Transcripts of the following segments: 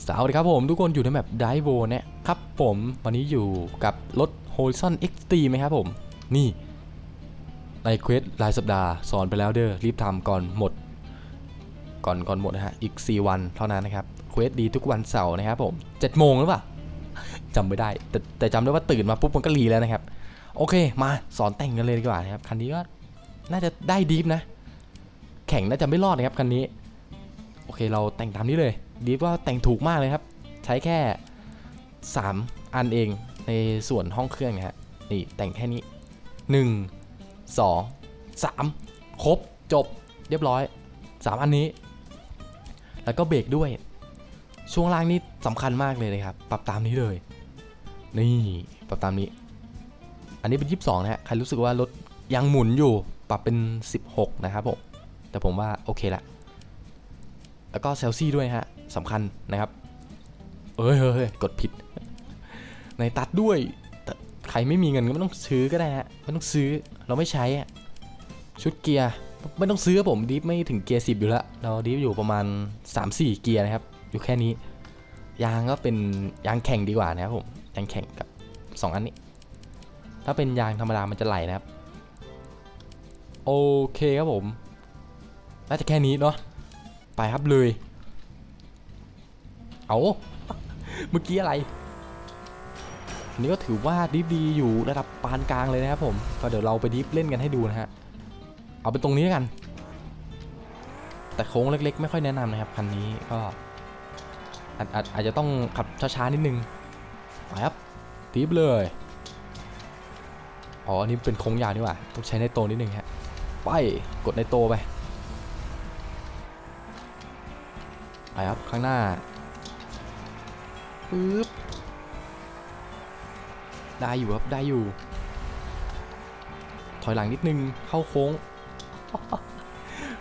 สวัสดีครับผมทุกคนอยู่ในแบบไดโวเนี่ยครับผมวันนี้อยู่กับรถ Horizon Extreme ไหมครับผม นี่ ในเควสรายสัปดาห์สอนไปแล้วเด้อรีบทำก่อนหมด ก่อนก่อนหมดนะฮะอีก 4 วันเท่านั้นนะครับเควสดีทุกวันเสาร์นะครับผม7โมงหรือเปล่าจำไม่ได้ แต่แต่จำได้ว่าตื่นมาปุ๊บมันก็รีแล้วนะครับ โอเคมาสอนแต่งกันเลยดีกว่านะครับคันนี้ก็น่าจะได้ดีฟนะ แข่งน่าจะไม่รอดนะครับคันนี้ เคเราแต่งตามนี้เลยดีฟว่าแต่งถูกมากเลยครับ ใช้แค่ 3 อันเองในส่วนห้องเครื่องนะฮะนี่แต่งแค่นี้ 1 2 3 ครบจบเรียบร้อย 3 อันนี้ แล้วก็เบรกด้วย ช่วงล่างนี่สำคัญมากเลยนะครับ ปรับตามนี้เลย นี่ปรับตามนี้ อันนี้เป็น 22 นะฮะใครรู้สึกว่ารถยังหมุนอยู่ปรับเป็น 16 นะครับผมแต่ผมว่าโอเคละ แล้วก็เซลซี่ด้วยฮะสำคัญนะครับ เอ้ยเฮ้ยกดผิด ในตัดด้วยแต่ใครไม่มีเงินก็ไม่ต้องซื้อก็ได้ฮะไม่ต้องซื้อเราไม่ใช้อะชุดเกียร์ไม่ต้องซื้อผมดิฟไม่ถึงเกียร์สิบอยู่แล้วเราดิฟอยู่ประมาณ 3-4 เกียร์นะครับ อยู่แค่นี้ยางก็เป็นยางแข่งดีกว่านะครับผมยางแข่งกับ 2 อันนี้ ถ้าเป็นยางธรรมดามันจะไหลนะครับ โอเคครับผม น่าจะแค่นี้เนาะ ไปครับเลย เอาเมื่อกี้อะไรอันนี้ก็ถือว่าดิฟดีอยู่ระดับปานกลางเลยนะครับผม ก็เดี๋ยวเราไปดิฟเล่นกันให้ดูนะฮะ เอาเป็นตรงนี้กัน แต่โค้งเล็กๆ ไม่ค่อยแนะนำนะครับคันนี้ก็อาจอาจอาจจะต้องขับช้าๆนิดนึงไปครับดิฟเลย อ๋อ อันนี้เป็นโค้งยาวนี่หว่า ต้องใช้ในโตนิดนึงฮะ ไป กดในโตไป ไปครับ ข้างหน้าปึ๊บได้อยู่ครับ ได้อยู่ ถอยหลังนิดนึง เข้าโค้ง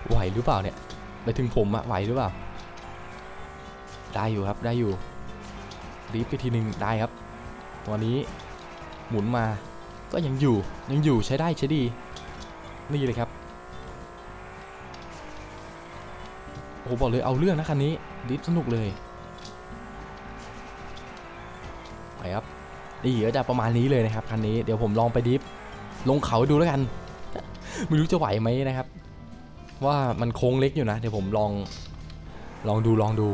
ไหวหรือเปล่าเนี่ย ไปถึงผมอะไหวหรือเปล่า ได้อยู่ครับ ได้อยู่รีบไปทีนึงได้ครับ ตัวนี้หมุนมา ก็ยังอยู่ ยังอยู่ใช้ได้ใช้ดี นี่เลยครับ โอ้บอกเลยเอาเรื่องนะคันนี้ดิฟสนุกเลยไปครับนี่ก็จะประมาณนี้เลยนะครับคันนี้เดี๋ยวผมลองไปดิฟลงเขาดูแล้วกัน ไม่รู้จะไหวไหมนะครับ ว่ามันโค้งเล็กอยู่นะ เดี๋ยวผมลองลองดูลองดู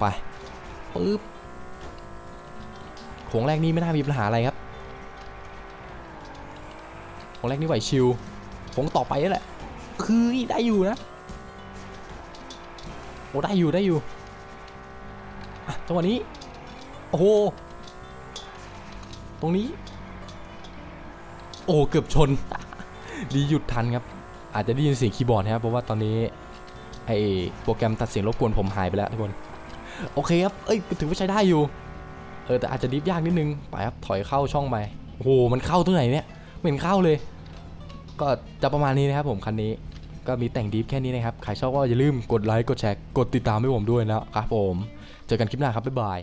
ไปปึ๊บโค้งแรกนี้ไม่น่ามีปัญหาอะไรครับโค้งแรกนี่ไหวชิวโค้งต่อไปนั่แหละคือได้อยู่นะ โอ้ได้อยู่ได้อยู่อะจังหวะนี้ โอ้โห ตรงนี้ โอ้เกือบชน ดีหยุดทันครับ อาจจะได้ยินเสียงคีย์บอร์ดนะครับ เพราะว่าตอนนี้ไอโปรแกรมตัดเสียงรบกวนผมหายไปแล้วทุกคน โอเคครับ เอ้ยถือว่าใช้ได้อยู่ เออแต่อาจจะดิฟยากนิดนึง ไปครับ ถอยเข้าช่องไป โอ้โห มันเข้าตรงไหนเนี่ยไม่เห็นเข้าเลย ก็จะประมาณนี้นะครับผมคันนี้ ก็มีแต่งดีฟแค่นี้นะครับ ใครชอบก็อย่าลืมกดไลค์ กดแชร์ กดติดตามให้ผมด้วยนะครับผม เจอกันคลิปหน้าครับ บ๊ายบาย